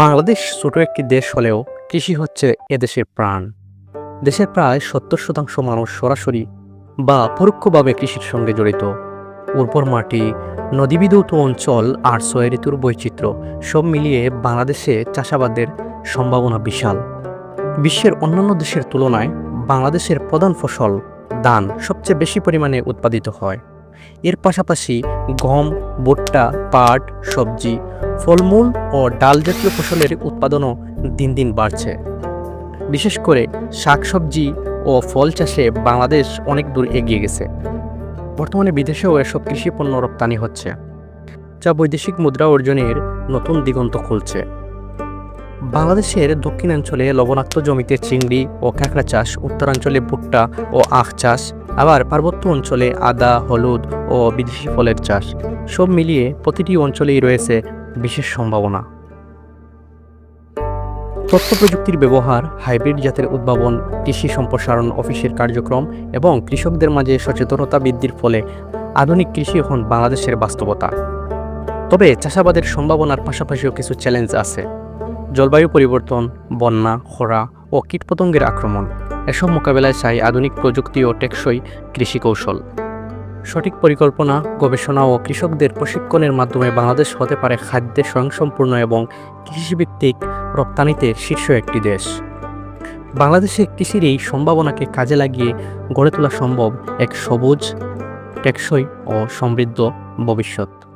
বাংলাদেশ ছোট একটি দেশ হলেও কৃষি হচ্ছে এদেশের প্রাণ। দেশের প্রায় সত্তর শতাংশ মানুষ সরাসরি বা পরোক্ষভাবে কৃষির সঙ্গে জড়িত। উর্বর মাটি নদীবিদ্যুৎ অঞ্চল আর ছয় ঋতুর বৈচিত্র্য সব মিলিয়ে বাংলাদেশে চাষাবাদের সম্ভাবনা বিশাল। বিশ্বের অন্যান্য দেশের তুলনায় বাংলাদেশের প্রধান ফসল ধান সবচেয়ে বেশি পরিমাণে উৎপাদিত হয়। এর পাশাপাশি গম, ভুট্টা, পাট, সবজি ফলমূল ও ডাল জাতীয় ফসলের উৎপাদনও দিন দিন বাড়ছে। বিশেষ করে শাকসবজি ও ফল চাষে বাংলাদেশ অনেক দূর এগিয়ে গেছে। বর্তমানে বিদেশেও এসব কৃষি পণ্য রপ্তানি হচ্ছে, যা বৈদেশিক মুদ্রা অর্জনের নতুন দিগন্ত খুলছে। বাংলাদেশের দক্ষিণাঞ্চলে লবণাক্ত জমিতে চিংড়ি ও কাঁকড়া চাষ, উত্তরাঞ্চলে ভুট্টা ও আখ চাষ, আবার পার্বত্য অঞ্চলে আদা, হলুদ ও বিদেশি ফলের চাষ, সব মিলিয়ে প্রতিটি অঞ্চলেই রয়েছে বিশেষ সম্ভাবনা। তথ্য প্রযুক্তির ব্যবহার, হাইব্রিড জাতের উদ্ভাবন, কৃষি সম্প্রসারণ অফিসের কার্যক্রম এবং কৃষকদের মাঝে সচেতনতা বৃদ্ধির ফলে আধুনিক কৃষি এখন বাংলাদেশের বাস্তবতা। তবে চাষাবাদের সম্ভাবনার পাশাপাশিও কিছু চ্যালেঞ্জ আছে। জলবায়ু পরিবর্তন, বন্যা, খরা ও কীটপতঙ্গের আক্রমণ। এসব মোকাবেলায় চাই আধুনিক প্রযুক্তি ও টেকসই কৃষি কৌশল সঠিক পরিকল্পনা, গবেষণা ও কৃষকদের প্রশিক্ষণের মাধ্যমে বাংলাদেশ হতে পারে খাদ্যে স্বয়ংসম্পূর্ণ এবং কৃষিভিত্তিক রপ্তানিতে শীর্ষ একটি দেশ। বাংলাদেশে কৃষির এই সম্ভাবনাকে কাজে লাগিয়ে গড়ে তোলা সম্ভব এক সবুজ, টেকসই ও সমৃদ্ধ ভবিষ্যৎ।